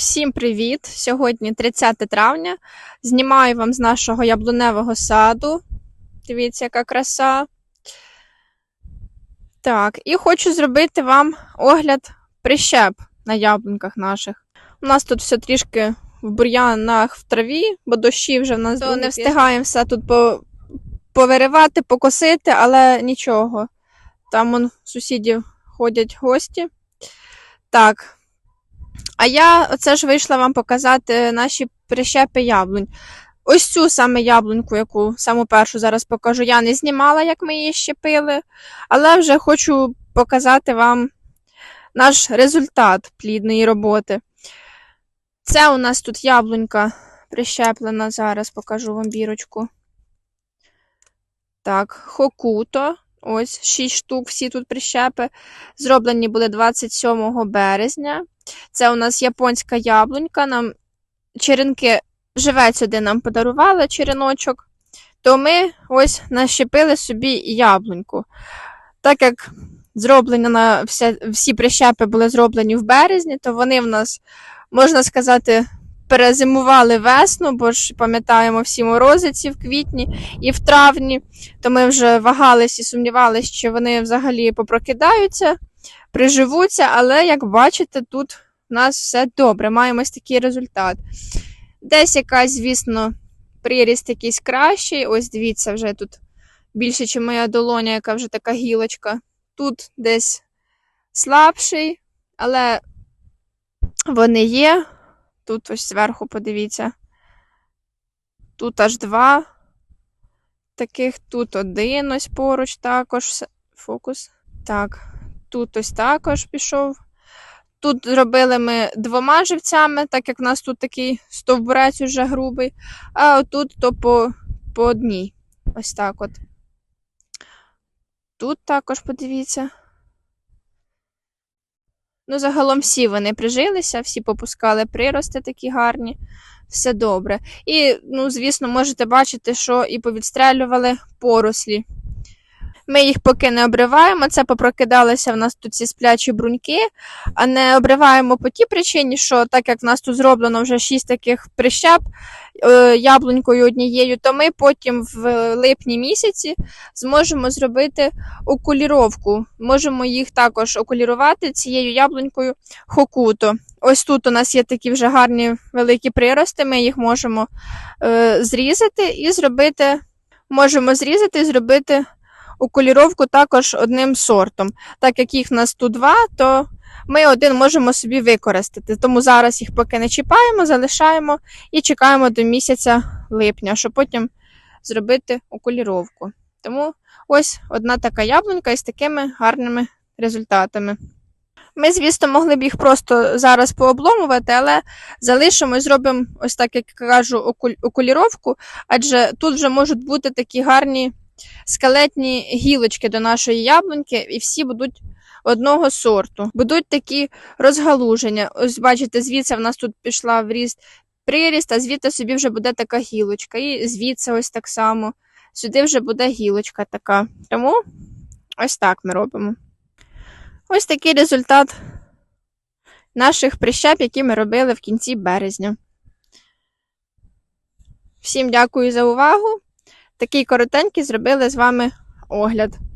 Всім привіт! Сьогодні 30 травня. Знімаю вам з нашого яблуневого саду. Дивіться, яка краса. Так, і хочу зробити вам огляд прищеп на яблунках наших. У нас тут все трішки в бур'янах в траві, бо дощі вже в нас То не встигаємо все тут повиривати, покосити, але нічого. Там он сусідів ходять гості. Так. А я оце ж вийшла вам показати наші прищепи яблунь. Ось цю саме яблуньку, яку саму першу зараз покажу, я не знімала, як ми її щепили, але вже хочу показати вам наш результат плідної роботи. Це у нас тут яблунька прищеплена, зараз покажу вам бірочку. Так, хокуто. Ось 6 штук, всі тут прищепи. Зроблені були 27 березня. Це у нас японська яблунька. Нам черенки живець один нам подарували череночок. То ми ось нащепили собі яблуньку. Так як зроблені на всі, прищепи були зроблені в березні, то вони в нас, можна сказати, перезимували весну, бо ж пам'ятаємо всі морозиці в квітні і в травні, то ми вже вагались і сумнівалися, що вони взагалі попрокидаються, приживуться, але як бачите, тут у нас все добре, маємо ось такий результат. Десь якась, звісно, приріст якийсь кращий. Ось дивіться, вже тут більше, ніж моя долоня, яка вже така гілочка. Тут десь слабший, але вони є. Тут ось зверху подивіться. Тут аж два. Таких, тут один ось поруч також. Фокус. Так, тут ось також пішов. Тут зробили ми двома живцями, так як у нас тут такий стовбурець уже грубий, а отут то по, по одній. Ось так от. Тут також подивіться. Ну, загалом всі вони прижилися, всі попускали прирости такі гарні, все добре. І, ну, звісно, можете бачити, що і повідстрелювали порослі. Ми їх поки не обриваємо, це попрокидалися в нас тут ці сплячі бруньки, а не обриваємо по тій причині, що так як в нас тут зроблено вже шість таких прищеп е, яблунькою однією, то ми потім в липні місяці зможемо зробити окуліровку. Можемо їх також окулірувати цією яблунькою хокуто. Ось тут у нас є такі вже гарні великі прирости, ми їх можемо е, зрізати і зробити. Можемо зрізати і зробити окуліровку також одним сортом. Так як їх тут два, то ми один можемо собі використати. Тому зараз їх поки не чіпаємо, залишаємо і чекаємо до місяця липня, щоб потім зробити окуліровку. Тому ось одна така яблунька із такими гарними результатами. Ми, звісно, могли б їх просто зараз пообломувати, але залишимо і зробимо ось так, як кажу, окуліровку, адже тут вже можуть бути такі гарні скелетні гілочки до нашої яблуньки, і всі будуть одного сорту. Будуть такі розгалуження. Ось, бачите, звідси в нас тут пішла в ріст приріст, а звідти собі вже буде така гілочка. І звідси ось так само. Сюди вже буде гілочка така. Тому ось так ми робимо. Ось такий результат наших прищеп, які ми робили в кінці березня. Всім дякую за увагу. Такий коротенький зробили з вами огляд.